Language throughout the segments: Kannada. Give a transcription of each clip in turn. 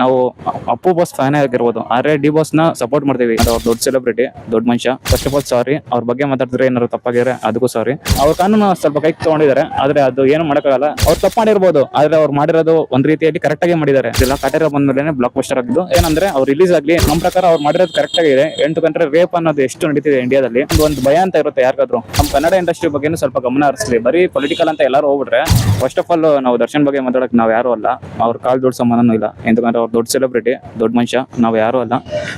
ನಾವು ಅಪ್ಪು ಬಾಸ್ ಫ್ಯಾನ್ ಆಗಿರ್ಬೋದು, ಆದ್ರೆ ಡಿ ಬಾಸ್ನ ಸಪೋರ್ಟ್ ಮಾಡ್ತೀವಿ. ಅವ್ರ ದೊಡ್ಡ ಸೆಲೆಬ್ರಿಟಿ ದೊಡ್ಡ ಮನುಷ್ಯ. ಫಸ್ಟ್ ಆಫ್ ಆಲ್ ಸಾರಿ ಅವ್ರ ಬಗ್ಗೆ ಮಾತಾಡಿದ್ರೆ ಏನಾದ್ರು ತಪ್ಪಾಗಿದ್ರೆ ಅದಕ್ಕೂ ಸಾರಿ ಅವ್ರ ಕಾನೂನು ಸ್ವಲ್ಪ ಕೈ ತಗೊಂಡಿದ್ದಾರೆ, ಆದ್ರೆ ಅದು ಏನು ಮಾಡೋಕ್ಕಾಗಲ್ಲ. ಅವ್ರು ತಪ್ಪ ಮಾಡಿರ್ಬೋದು, ಆದ್ರೆ ಅವ್ರು ಮಾಡಿರೋದು ಒಂದ್ ರೀತಿಯಲ್ಲಿ ಕರೆಕ್ಟ್ ಆಗಿ ಮಾಡಿದ್ದಾರೆ. ಇದೆಲ್ಲ ಕಟೇರ ಬಂದ್ಮೇಲೆ ಬ್ಲಾಕ್ ಬಸ್ಟರ್ ಆಗಿದ್ದು. ಏನಂದ್ರೆ ಅವ್ರು ರಿಲೀಸ್ ಆಗಲಿ ನಮ್ಮ ಪ್ರಕಾರ ಅವ್ರು ಮಾಡಿರೋದು ಕರೆಕ್ಟ್ ಆಗಿದೆ ಎಂಟು ಗಂಟೆ ರೇಪ್ ಅನ್ನೋದು ಎಷ್ಟು ನಡೀತಿದೆ ಇಂಡಿಯಾದಲ್ಲಿ ಒಂದು ಭಯ ಅಂತ ಇರುತ್ತೆ ಯಾರಿಗಾದ್ರು. ನಮ್ಮ ಕನ್ನಡ ಇಂಡಸ್ಟ್ರಿ ಬಗ್ಗೆ ಸ್ವಲ್ಪ ಗಮನ ಹರಿಸ್ಲಿ. ಬರೀ ಪೊಲಿಟಿಕಲ್ ಅಂತ ಎಲ್ಲರೂ ಹೋಗ್ಬಿಟ್ರೆ ಫಸ್ಟ್ ಆಫ್ ಆಲ್ ನಾವು ದರ್ಶನ್ ಬಗ್ಗೆ ಮಾತಾಡಕ್ ನಾವು ಯಾರು ಅಲ್ಲ. ಅವ್ರ ಕಾಲ್ ದೊಡ್ಡ ಸಂಬಂಧನೂ ಇಲ್ಲ. ಎಂತಂದ್ರೆ ಅವ್ರು ದೊಡ್ಡ ಸೆಲೆಬ್ರಿಟಿ ದೊಡ್ಡ ಮನುಷ್ಯ. ನಾವು ಯಾರು ಅಲ್ಲ.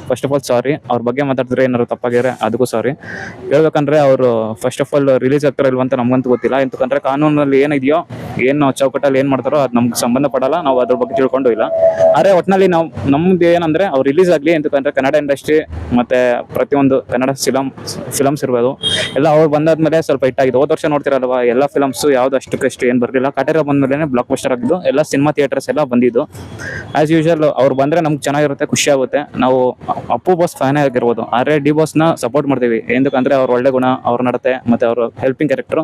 ಫಸ್ಟ್ ಆಫ್ ಆಲ್ ಸಾರಿ ಅವ್ರ ಬಗ್ಗೆ ಮಾತಾಡಿದ್ರೆ ಏನಾದ್ರು ತಪ್ಪಾಗಿದ್ರೆ ಅದಕ್ಕೂ ಸಾರಿ ಹೇಳ್ಬೇಕಂದ್ರೆ ಅವರು ಫಸ್ಟ್ ಆಫ್ ಆಲ್ ರಿಲೀಸ್ ಆಗ್ತಾರ ಇಲ್ವಂತ ನಮ್ಗಂತೂ ಗೊತ್ತಿಲ್ಲ. ಎಂತಕಂದ್ರೆ ಕಾನೂನಲ್ಲಿ ಏನಿದೆಯೋ ಏನು ಚೌಕಟ್ಟಲ್ಲಿ ಏನು ಮಾಡ್ತಾರೋ ಅದು ನಮ್ಗೆ ಸಂಬಂಧಪಡಲ್ಲ ನಾವು ಅದ್ರ ಬಗ್ಗೆ ತಿಳ್ಕೊಂಡು ಇಲ್ಲ. ಆದರೆ ಒಟ್ಟಿನಲ್ಲಿ ನಾವು, ನಮ್ದು ಏನಂದರೆ ಅವ್ರು ರಿಲೀಸ್ ಆಗಲಿ ಅಂತಂದರೆ ಕನ್ನಡ ಇಂಡಸ್ಟ್ರಿ ಮತ್ತು ಪ್ರತಿಯೊಂದು ಕನ್ನಡ ಫಿಲಮ್ ಫಿಲಮ್ಸ್ ಇರ್ಬೋದು, ಎಲ್ಲ ಅವ್ರು ಬಂದಾದ್ಮೇಲೆ ಸ್ವಲ್ಪ ಹಿಟ್ಟಾಗಿದೆ ಹೋದ ವರ್ಷ ನೋಡ್ತಿರಲ್ವ, ಎಲ್ಲ ಫಿಲಮ್ಸು ಯಾವ್ದು ಕಷ್ಟ ಏನು ಬರಲಿಲ್ಲ ಕಟೇರ ಬಂದ್ಮೇಲೆ ಬ್ಲಾಕ್ ಬಸ್ಟರ್ ಆಗಿದ್ದು, ಎಲ್ಲ ಸಿನಿಮಾ ಥಿಯೇಟರ್ಸ್ ಎಲ್ಲ ಬಂದಿದ್ದು. ಆ್ಯಸ್ ಯೂಶುವಲ್ ಅವ್ರು ಬಂದರೆ ನಮ್ಗೆ ಚೆನ್ನಾಗಿರುತ್ತೆ, ಖುಷಿ ಆಗುತ್ತೆ. ನಾವು ಅಪ್ಪು ಬಾಸ್ ಫ್ಯಾನೇ ಆಗಿರ್ಬೋದು, ಆದರೆ ಡಿ ಬಾಸ್ನ ಸಪೋರ್ಟ್ ಮಾಡ್ತೀವಿ. ಏನಕ್ಕೆ ಅಂದರೆ ಒಳ್ಳೆ ಗುಣ, ಅವ್ರ ನಡತೆ, ಮತ್ತು ಅವ್ರ ಹೆಲ್ಪಿಂಗ್ ಕ್ಯಾರೆಕ್ಟ್ರು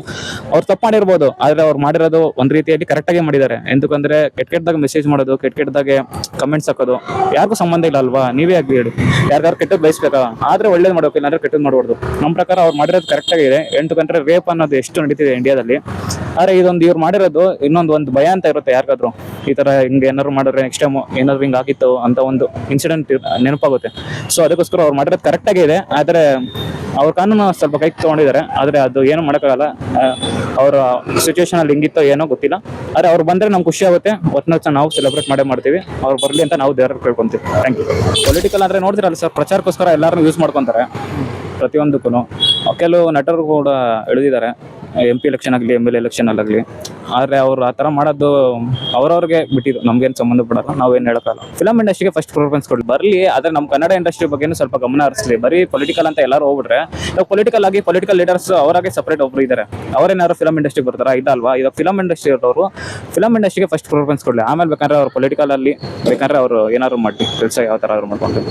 ಅವ್ರು ತಪ್ಪು ಮಾಡಿರ್ಬೋದು, ಆದರೆ ಅವ್ರು ಮಾಡಿರೋದು ಒಂದ್ ರೀತಿಯಲ್ಲಿ ಕರೆಕ್ಟ್ ಆಗಿ ಮಾಡಿದ್ದಾರೆ. ಎಂತಕ್ಕಂದ್ರೆ ಕೆಟ್ಟ ಕೆಟ್ಟದಾಗ ಮೆಸೇಜ್ ಮಾಡೋದು, ಕೆಟ್ಟ ಕೆಟ್ಟದಾಗೆ ಕಮೆಂಟ್ಸ್ ಹಾಕೋದು, ಯಾರಿಗೂ ಸಂಬಂಧ ಇಲ್ಲ ಅಲ್ವಾ? ನೀವೇ ಆಗಲಿ ಹೇಳಿ. ಯಾರ್ಯಾರು ಕೆಟ್ಟದ್ ಬಯಸ್ಬೇಕಾ? ಆದ್ರೆ ಒಳ್ಳೇದು ಮಾಡೋಕೆ ಇಲ್ಲಾಂದ್ರೆ ಕೆಟ್ಟದ್ ಮಾಡಬಾರ್ದು. ನಮ್ಮ ಪ್ರಕಾರ ಅವ್ರು ಮಾಡಿರೋದು ಕರೆಕ್ಟ್ ಆಗಿದೆ ಎಂಟು ಗಂಟೆ ರೇಪ್ ಅನ್ನೋದು ಎಷ್ಟು ನಡೀತಿದೆ ಇಂಡಿಯಾದಲ್ಲಿ ಆದ್ರೆ ಇದೊಂದು ಇವ್ರು ಮಾಡಿರೋದು ಇನ್ನೊಂದು ಒಂದು ಭಯ ಅಂತ ಇರುತ್ತೆ ಯಾರಿಗಾದ್ರು. ಈ ತರ ಹಿಂಗೆ ಏನಾದ್ರು ಮಾಡಿದ್ರೆ ನೆಕ್ಸ್ಟ್ ಟೈಮ್ ಏನಾದ್ರು ಹಿಂಗೆ ಆಗಿತ್ತು ಅಂತ ಒಂದು ಇನ್ಸಿಡೆಂಟ್ ನೆನಪಾಗುತ್ತೆ. ಸೊ ಅದಕ್ಕೋಸ್ಕರ ಅವ್ರು ಮಾಡಿರೋದು ಕರೆಕ್ಟ್ ಆಗಿದೆ ಆದ್ರೆ ಅವ್ರ ಕಾನೂನು ಸ್ವಲ್ಪ ಕೈ ತಗೊಂಡಿದ್ದಾರೆ, ಆದರೆ ಅದು ಏನು ಮಾಡೋಕ್ಕಾಗಲ್ಲ. ಅವರ ಸಿಚುವೇಶನ್ ಅಲ್ಲಿ ಹಿಂಗಿತ್ತೋ ಏನೋ ಗೊತ್ತಿಲ್ಲ. ಆದರೆ ಅವ್ರು ಬಂದ್ರೆ ನಮ್ಗೆ ಖುಷಿ ಆಗುತ್ತೆ. ಒಟ್ನಲ್ಲಿ ನಾವು ಸೆಲೆಬ್ರೇಟ್ ಮಾಡೇ ಮಾಡ್ತೀವಿ. ಅವ್ರು ಬರಲಿ ಅಂತ ನಾವು ದೇವ್ರ ಕೇಳ್ಕೊಂತೀವಿ. ಥ್ಯಾಂಕ್ ಯು ಪೊಲಿಟಿಕಲ್ ಅಂದ್ರೆ ನೋಡ್ತಿರಲ್ಲ ಸರ್, ಪ್ರಚಾರಕ್ಕೋಸ್ಕರ ಎಲ್ಲರೂ ಯೂಸ್ ಮಾಡ್ಕೊಂತಾರೆ. ಪ್ರತಿಯೊಂದಕ್ಕೂ ಕೆಲವು ನಟರು ಕೂಡ ಎಳೆದಿದ್ದಾರೆ. ಎಂ ಪಿ ಎಲೆಕ್ಷನ್ ಆಗಲಿ ಎಂ ಎಲ್ ಎಲೆಕ್ಷನ್ ಆಗಲಿ. ಆದರೆ ಅವ್ರು ಆ ಥರ ಮಾಡೋದು ಅವ್ರವ್ರಿಗೆ ಬಿಟ್ಟಿದ್ದು, ನಮ್ಗೇನು ಸಂಬಂಧ ಪಡಲ್ಲ, ನಾವೇನು ಹೇಳೋಕ್ಕಲ್ಲ ಫಿಲಮ್ ಇಂಡಸ್ಟ್ರಿಗೆ ಫಸ್ಟ್ ಪ್ರಿಫರೆನ್ಸ್ ಕೊಡಿ ಬರಲಿ, ಆದರೆ ನಮ್ಮ ಕನ್ನಡ ಇಂಡಸ್ಟ್ರಿ ಬಗ್ಗೆ ಸ್ವಲ್ಪ ಗಮನ ಹರಿಸ್ಲಿ. ಬರೀ ಪೊಲಿಟಿಕಲ್ ಅಂತ ಎಲ್ಲರೂ ಹೋಗ್ಬಿಟ್ರೆ ನಾವು ಪೊಲಿಟಿಕಲ್ ಆಗಿ ಪೊಲಿಟಿಕಲ್ ಲೀಡರ್ಸ್ ಅವರಾಗೆ ಸಪ್ರೇಟ್ ಒಬ್ರು ಇದ್ದಾರೆ ಅವರೇನಾದ್ರು ಫಿಲಮ್ ಇಂಡಸ್ಟ್ರಿಗೆ ಬರ್ತಾರಾ? ಇದಲ್ವಾ ಇವಾಗ ಫಿಲಮ್ ಇಂಡಸ್ಟ್ರಿ ಇರೋರು ಫಿಲಮ್ ಇಂಡಸ್ಟ್ರಿಗೆ ಫಸ್ಟ್ ಪ್ರಿಫರೆನ್ಸ್ ಕೊಡ್ಲಿ. ಆಮೇಲೆ ಬೇಕಾದ್ರೆ ಅವ್ರು ಪೊಲಿಟಿಕಲ್ ಅಲ್ಲಿ, ಬೇಕಾದ್ರೆ ಅವರು ಏನಾದ್ರು ಮಾಡಿ ಕೆಲಸ ಯಾವ ಥರ ಮಾಡ್ಕೊಂಡು.